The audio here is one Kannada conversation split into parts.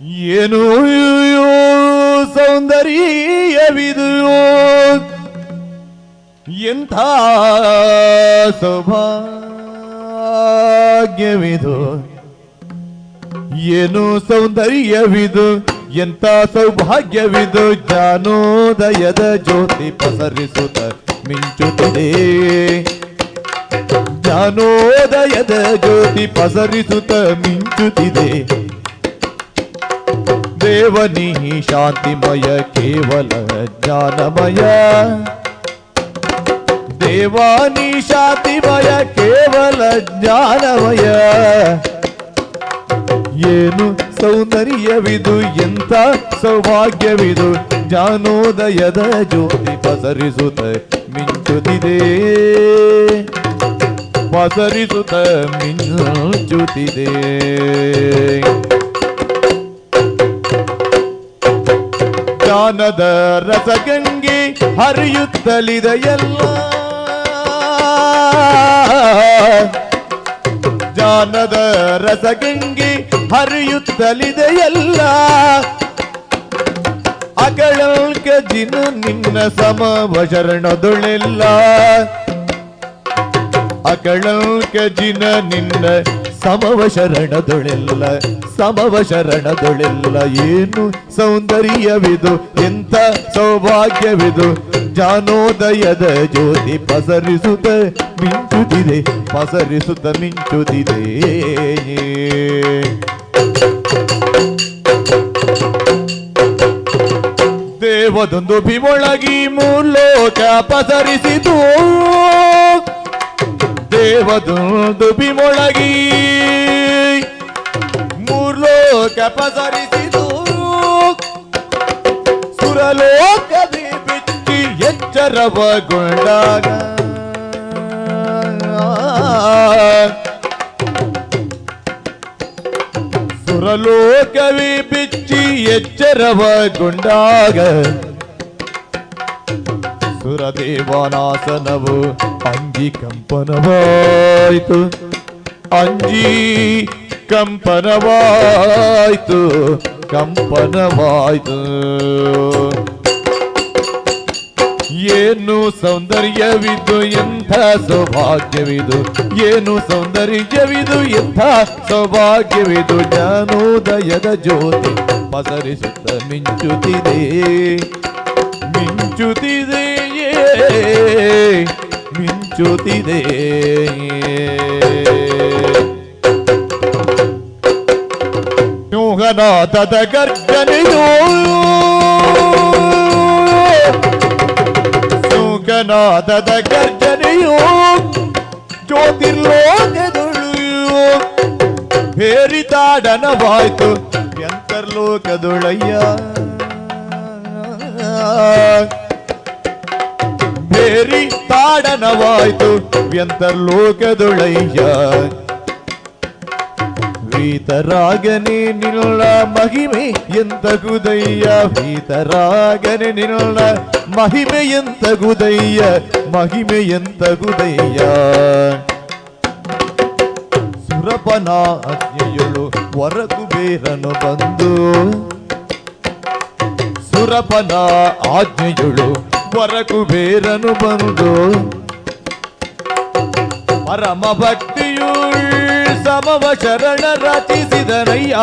ಏನು ಸೌಂದರ್ಯವಿದು. ಎಂಥ ಸೌಭಾಗ್ಯವಿದು. ಏನು ಸೌಂದರ್ಯವಿದು. ಎಂಥ ಸೌಭಾಗ್ಯವಿದು. ಜಾನೋದಯದ ಜ್ಯೋತಿ ಪಸರಿಸುತ್ತ ಮಿಂಚುತ್ತದೆ. ಜಾನೋದಯದ ಜ್ಯೋತಿ ಪಸರಿಸುತ್ತ ಮಿಂಚುತ್ತಿದೆ. ದೇವನಿ ಶಾಂತಿಮಯ ಕೇವಲ ಜ್ಞಾನಮಯ. ದೇವಾನಿ ಶಾಂತಿಮಯ ಕೇವಲ ಜ್ಞಾನಮಯ. ಏನು ಸೌಂದರ್ಯವಿದು, ಎಂಥ ಸೌಭಾಗ್ಯವಿದು, ಜ್ಞಾನೋದಯದ ಜ್ಯೋತಿ ಪಸರಿಸುತ್ತ ಮಿಂಚುತ್ತಿದೆ. ಪಸರಿಸುತ್ತ ಮಿಂಚುತ್ತಿದೆ. ಜ್ಞಾನದ ರಸಗಂಗೆ ಹರಿಯುತ್ತಲಿದೆಯಲ್ಲ ಜ್ಞಾನದ ರಸಗಂಗೆ ಹರಿಯುತ್ತಲಿದೆಯಲ್ಲ ಅಗಳಲ್ಕ ಜಿನ ನಿನ್ನ ಸಮವ ಶರಣದೊಳೆಲ್ಲ ಅಗಳಲ್ಕ ಜಿನ ನಿನ್ನ ಸಮವ ಶರಣದೊಳೆಲ್ಲ, ಸಮವ ಏನು ಸೌಂದರ್ಯವಿದು, ಎಂಥ ಸೌಭಾಗ್ಯವಿದು? ಜಾನೋದಯದ ಜ್ಯೋತಿ ಪಸರಿಸುತ್ತ ಮಿಂಚುತ್ತಿದೆ ಪಸರಿಸುತ್ತ ಮಿಂಚುತ್ತಿದೆ. ದೇವದೊಂದು ಬಿಮೊಳಗಿ ಮೂಲೋಕ ಪಸರಿಸಿತು. ದೇವದೊಂದು ಬಿಮೊಳಗಿ ಮೂರ್ಲೋಕ ಪಸರಿಸಿತು ಸುರಲೋಕದಿ ಬಿಚ್ಚಿ ಎಚ್ಚರವಗೊಂಡಾಗ ಸುರಲೋಕವಿ ಬಿಚ್ಚಿ ಎಚ್ಚರವಗೊಂಡಾಗ ಸುರದೇವನಾಸನವು ಅಂಜಿ ಕಂಪನವಾಯಿತು. ಅಂಜಿ ಕಂಪನವಾಯಿತು ಕಂಪನವಾಯಿತು. ಏನು ಸೌಂದರ್ಯವಿದು ಎಂಥ ಸೌಭಾಗ್ಯವಿದು? ಏನು ಸೌಂದರ್ಯವಿದು ಎಂಥ ಸೌಭಾಗ್ಯವಿದು? ಜ್ಞಾನೋದಯದ ಜ್ಯೋತಿ ಪಸರಿಸುತ್ತ ಮಿಂಚುತ್ತಿದೆ. ಮಿಂಚುತ್ತಿದೆ ಮಿಂಚುತ್ತಿದೆ ಯೋಗನಾಥದ ಗರ್ಜನೆಯೋ ಯೋಗನಾಥದ ಗರ್ಜನೆಯೋ ಜ್ಯೋತಿರ್ಲೋಕದೊಳು ಹೇರಿತಾಡನವಾಯ್ತು ಯಂತರ್ಲೋಕದೊಳಯ್ಯ ಬೇರಿ ತಾಡನವಾಯ್ತು ವ್ಯಂತರ್ಲೋಕದೊಳಯ್ಯ ವೀತರಾಗನೆ ನಿನ್ನ ಮಹಿಮೆ ಎಂತ ಗುದಯ್ಯ ವೀತರಾಗನೆ ನಿನ್ನ ಮಹಿಮೆ ಎಂತ ಗುದಯ್ಯ ಮಹಿಮೆ ಎಂತ ಗುದಯ್ಯ ಸುರಪನ ಅಜ್ಞೆಯಳು ಹೊರಗು ಬೇರನು ಬಂದು ಸುರಪನ ಆಜ್ಞೆಯಳು ಹೊರಗು ಬೇರನು ಬಂದು ಪರಮ ಭಕ್ತಿಯುಳ್ ಸಮವ ಶರಣ ರಚಿಸಿದನಯ್ಯ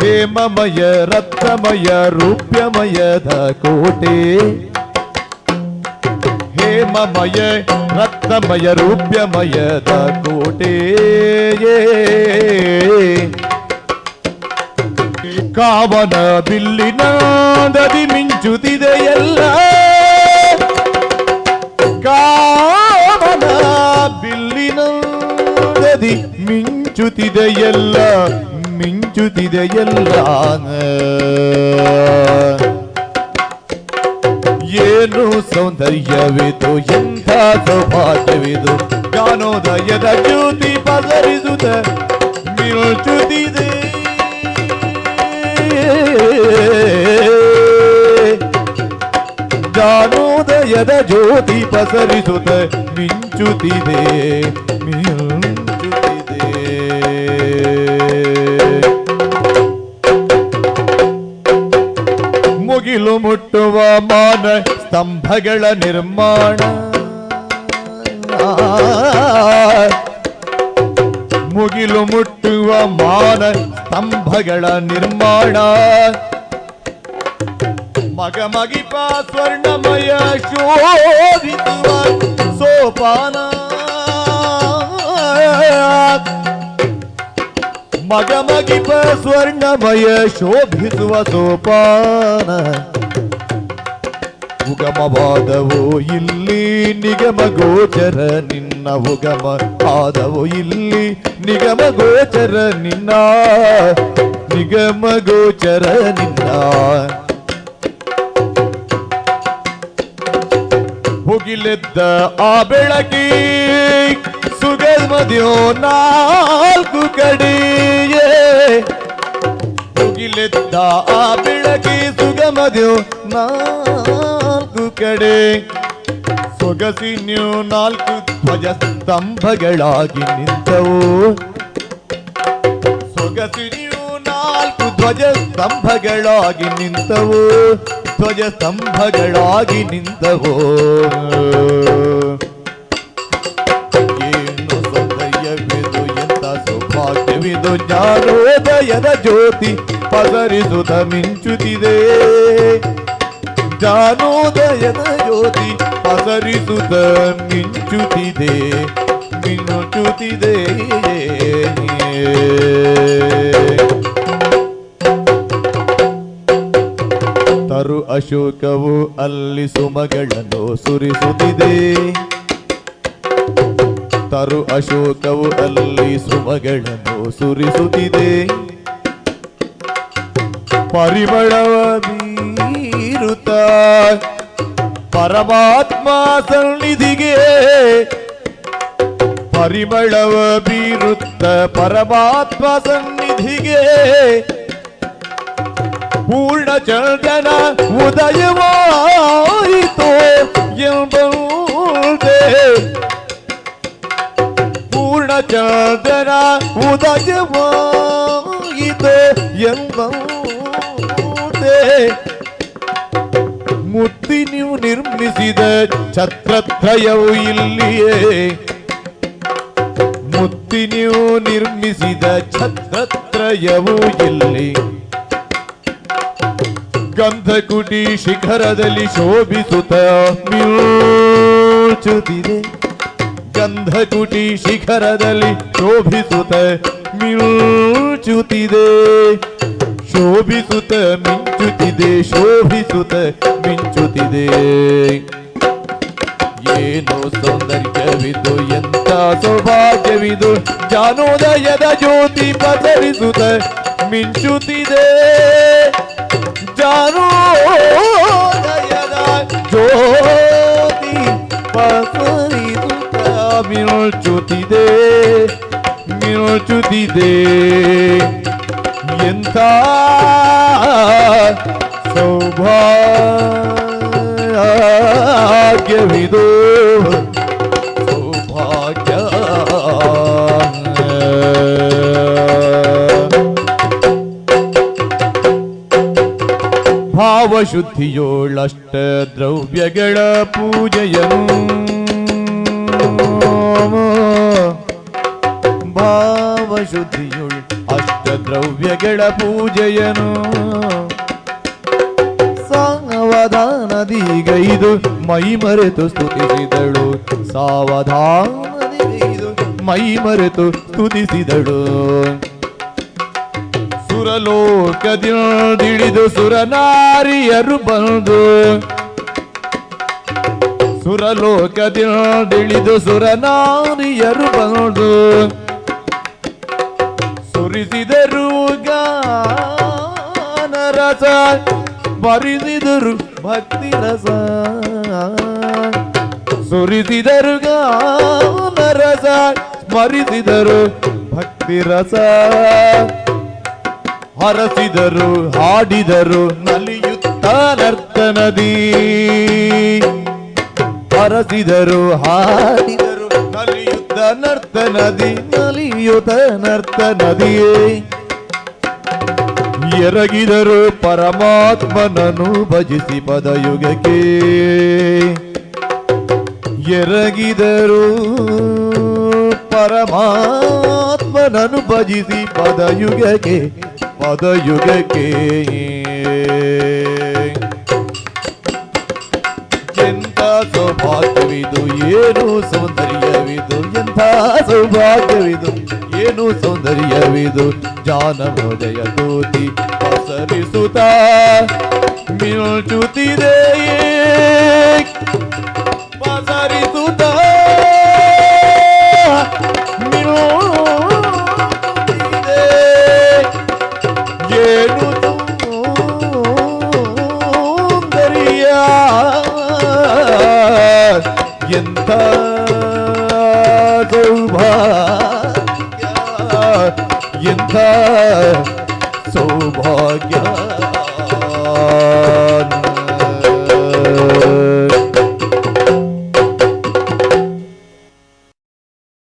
ಹೇಮಮಯ ರತ್ನಮಯ ರೂಪ್ಯಮಯದ ಕೋಟೆ ಹೇಮಮಯ ರತ್ನಮಯ ರೂಪ್ಯಮಯದ ಕೋಟೆ ಕಾವನ ಬಿಲ್ಲಿನ ದದಿ ಮಿಂಚುತ್ತಿದೆಯಲ್ಲ ಕಾವನ ಬಿಲ್ಲಿನ ದದಿ ಮಿಂಚುತ್ತಿದೆಯಲ್ಲ ಮಿಂಚುತ್ತಿದೆಯಲ್ಲ ಏನು ಸೌಂದರ್ಯವಿದು ಎಂಥ ಸೌಭಾಗ್ಯವಿದು ಜ್ಞಾನೋದಯದ ಜ್ಯೋತಿ ಪಸರಿಸುತ್ತ ಮಿಂಚುತ್ತಿದೆ ಜ್ಞಾನೋದಯದ ಜ್ಯೋತಿ ಪಸರಿಸುತ್ತ ಮಿಂಚುತ್ತಿದೆ ಮಿಂಚುತ್ತಿದೆ. ಮುಗಿಲು ಮುಟ್ಟುವ ಮಾನ ಸ್ತಂಭಗಳ ನಿರ್ಮಾಣ. ಮುಗಿಲು ಮುಟ್ಟುವ ಮಾನ ಸ್ತಂಭಗಳ ನಿರ್ಮಾಣ. ಮಗ ಮಗಿಪ ಸ್ವರ್ಣಮಯ ಶೋಭಿಸುವ ಸೋಪಾನ. ಮಗ ಮಗಿ ಸ್ವರ್ಣಮಯ ಶೋಭಿಸುವ ಸೋಪಾನ. ಉಗಮವಾದವು ಇಲ್ಲಿ ನಿಗಮ ಗೋಚರ ನಿನ್ನ ಉಗಮ ಆದವು ಇಲ್ಲಿ ನಿಗಮ ಗೋಚರ ನಿನ್ನ, ನಿಗಮ ಗೋಚರ ನಿನ್ನ. ಮುಗಿಲೆದ್ದ ಆ ಬೆಳಕಿ ಸುಗಮದ್ಯೋ ನಾಲ್ಕು ಕಡೆಯೇ. ಮುಗಿಲೆದ್ದ ಆ ಬೆಳಕಿ ಸುಗಮದ್ಯೋ ನಾಲ್ಕು ಕಡೆ. ಸೊಗಸಿನ್ಯು ನಾಲ್ಕು ಧ್ವಜ ಸ್ತಂಭಗಳಾಗಿ ನಿಂತವು. ಸೊಗಸಿನ್ಯು ನಾಲ್ಕು ಧ್ವಜ ಸ್ತಂಭಗಳಾಗಿ ನಿಂತವು. ಧ್ವಜ ಸ್ತಂಭಗಳಾಗಿ ನಿಂತವು. ಏನು ಸೌಂದರ್ಯವಿದು, ಎಂತ ಸೌಭಾಗ್ಯವಿದು, ಜ್ಞಾನೋದಯದ ಜ್ಯೋತಿ ಪದರಿಸುತ್ತ ಮಿಂಚುತ್ತಿದೆ. ಜ್ಞಾನೋದಯದ ಜ್ಯೋತಿ ಪಸರಿಸುತ್ತ ಮಿಂಚುತ್ತಿದೆ ಮಿಂಚುತ್ತಿದೆ ತರು ಅಶೋಕವು ಅಲ್ಲಿ ಸುಮಗಳನ್ನು ಸುರಿಸುತ್ತಿದೆ. ತರು ಅಶೋಕವು ಅಲ್ಲಿ ಸುಮಗಳನ್ನು ಸುರಿಸುತ್ತಿದೆ. ಪರಿಮಳವ ಬೀರುತ್ತ ಪರಮಾತ್ಮ ಸನ್ನಿಧಿಗೆ ಪರಿಮಳವ ಬೀರುತ್ತ ಪರಮಾತ್ಮ ಸನ್ನಿಧಿಗೆ ಪೂರ್ಣ ಚಂದ್ರನ ಉದಯವಾಯಿತು ಎಂಬುದೇ. ಪೂರ್ಣ ಚಂದ್ರನ ಉದಯವಾಯಿತು ಎಂಬುದೇ. ಮುತ್ತಿ ನೀವು ನಿರ್ಮಿಸಿದ ಛತ್ರತ್ರಯವು ಇಲ್ಲಿಯೇ. ಮುತ್ತಿ ನೀವು ನಿರ್ಮಿಸಿದ ಛತ್ರತ್ರಯವು ಇಲ್ಲಿ. ಗಂಧಕುಟಿ ಶಿಖರದಲ್ಲಿ ಶೋಭಿಸುತ್ತ ಮಿಂಚುತ್ತಿದೆ ಗಂಧಕುಟಿ ಶಿಖರದಲ್ಲಿ ಶೋಭಿಸುತ್ತ ಮಿಂಚುತ್ತಿದೆ ಶೋಭಿಸುತ್ತ, ಮಿಂಚುತ್ತಿದೆ ಶೋಭಿಸುತ್ತ, ಮಿಂಚುತ್ತಿದೆ. ಏನು ಸೌಂದರ್ಯವಿದು ಎಂತ ಸೌಭಾಗ್ಯವಿದು, ಜಾನೋದಯದ ಜ್ಯೋತಿ ಪಸರಿಸುತ್ತ, ಮಿಂಚುತ್ತಿದೆ. ಜಾನೋದಯದ ಜ್ಯೋತಿ ಪಸರಿಸುತ್ತ, ಮಿಂಚುತ್ತಿದೆ ಮಿಂಚುತ್ತಿದೆ. ಎಂಥ ಸೌಭಾಗ್ಯವಿದು ಸೌಭಾಗ್ಯ ಭಾವಶುದ್ಧಿಯೋಳಷ್ಟ ದ್ರವ್ಯಗಳ ಪೂಜೆಯನು ಭಾವಶುದ್ಧಿಯುಳ್ ಅಷ್ಟ ದ್ರವ್ಯಗಳ ಪೂಜೆಯನು. ಸಾವಧಾನದೀಗೈದು ಮೈ ಮರೆತು ಸ್ತುತಿಸಿದಳು. ಸಾವಧಾನದಿಗೈದು ಮೈ ಮರೆತು ಸ್ತುತಿಸಿದಳು. ಸುರಲೋಕದಿಳಿದು ಸುರನಾರಿಯರು ಬಂದು. ಸುರಲೋಕದಿಳಿದು ಸುರನಾರಿಯರು ಬಂದು. ಸುರಿಸಿದರು ಬರಿಸಿದರು ಭಕ್ತಿ ರಸ. ಸುರಿಸಿದರು ಗಾನರಸ. ಸ್ಮರಿಸಿದರು ಭಕ್ತಿ ರಸ. ಹರಸಿದರು, ಹಾಡಿದರು, ನಲಿಯುತ್ತ ನರ್ತನದಿ ಹರಸಿದರು, ಹಾಡಿದರು, ನಲಿಯುತ್ತ ನರ್ತನದಿ ನಲಿಯುತ್ತ ನರ್ತನದಿಯೇ ಎರಗಿದರು ಪರಮಾತ್ಮನನು ಭಜಿಸಿ ಪದಯುಗಕ್ಕೆ. ಎರಗಿದರು ಪರಮಾತ್ಮನನು ಭಜಿಸಿ ಪದಯುಗಕ್ಕೆ ಪದಯುಗಕ್ಕೆ. ಸೌಭಾಗ್ಯವಿದು ಏನು ಸೌಂದರ್ಯವಿದು ಎಂಥ ಸೌಭಾಗ್ಯವಿದು ಏನು ಸೌಂದರ್ಯವಿದು ಜಾನಮೋದಯ ದೂತಿ ಪಸರಿಸುತ್ತ ಮಿಲ್ಚುತ್ತಿದೆ ಸೌಭಾಗ್ಯ ಎಂಥ ಸೌಭಾಗ್ಯ